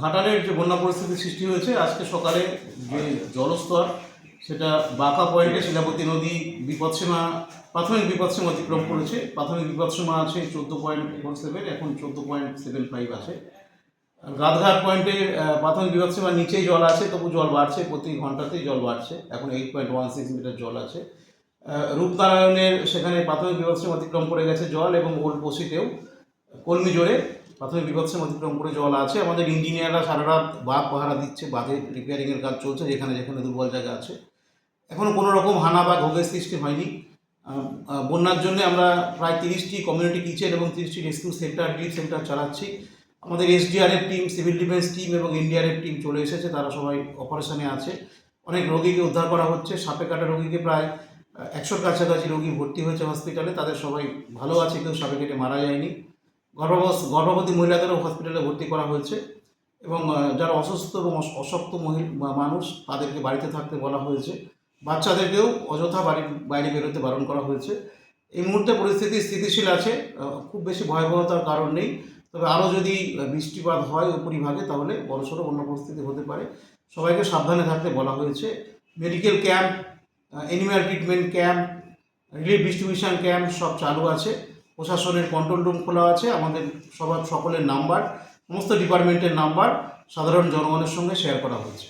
ঘাটালের যে বন্যা পরিস্থিতি সৃষ্টি হয়েছে, আজকে সকালে যে জলস্তর, সেটা বাঁকা পয়েন্টে শিলাবতী নদী বিপদসীমা, প্রাথমিক বিপদসীমা অতিক্রম করেছে। প্রাথমিক বিপদসীমা আছে চোদ্দ পয়েন্ট ফোর সেভেন এখন চোদ্দ পয়েন্ট সেভেন ফাইভ আছে। গাদঘাট পয়েন্টে প্রাথমিক বিপদসীমার নিচেই জল আছে, তবু জল বাড়ছে, প্রতি ঘন্টাতেই জল বাড়ছে। এখন eight point one six metre জল আছে। রূপনারায়ণের সেখানে প্রাথমিক বিপদসীমা অতিক্রম করে গেছে জল এবং ওল্ড বসিতেও কলমি জোরে। প্রাথমিক বিপদসীমা অতিক্রম করে জল আছে। আমাদের ইঞ্জিনিয়াররা সারা রাত বাঘ পাহারা দিচ্ছে বাঘের রিপেয়ারিংয়ের কাজ চলছে, যেখানে যেখানে দুর্বল জায়গা আছে। এখনও কোনো রকম হানা বা ভোগের সৃষ্টি হয়নি। বন্যার জন্য আমরা প্রায় তিরিশটি কমিউনিটি কিচেন এবং তিরিশটি রেস্কিউ সেন্টার ডিপ সেন্টার চালাচ্ছি। আমাদের SDRF team civil defence team এবং এনডিআরএফ টিম চলে এসেছে, তারা সবাই অপারেশনে আছে। অনেক রোগীকে উদ্ধার করা হচ্ছে। সাপে কাটা রোগীকে প্রায় একশোর কাছাকাছি রোগী ভর্তি হয়েছে হসপিটালে তাদের সবাই ভালো আছে, কেউ সাপে কেটে মারা যায়নি। গর্ভবস গর্ভবতী মহিলাদেরও হসপিটালে ভর্তি করা হয়েছে এবং যারা অসুস্থ এবং অশক্ত মহিলা মানুষ, তাদেরকে বাড়িতে থাকতে বলা হয়েছে। বাচ্চাদেরকেও অযথা বাড়ির বাইরে বেরোতে বারণ করা হয়েছে। এই মুহূর্তে পরিস্থিতি স্থিতিশীল আছে খুব বেশি ভয়াবহতার কারণ নেই। তবে আরও যদি বৃষ্টিপাত হয় উপরিভাগে, তাহলে বড়সড় অন্য পরিস্থিতি হতে পারে। সবাইকে সাবধানে থাকতে বলা হয়েছে। Medical camp animal treatment camp relief distribution camp সব চালু আছে। প্রশাসনের কন্ট্রোল রুম খোলা আছে, আমাদের সবার সকলের নাম্বার সমস্ত ডিপার্টমেন্টের নাম্বার সাধারণ জনগণের সঙ্গে শেয়ার করা হয়েছে।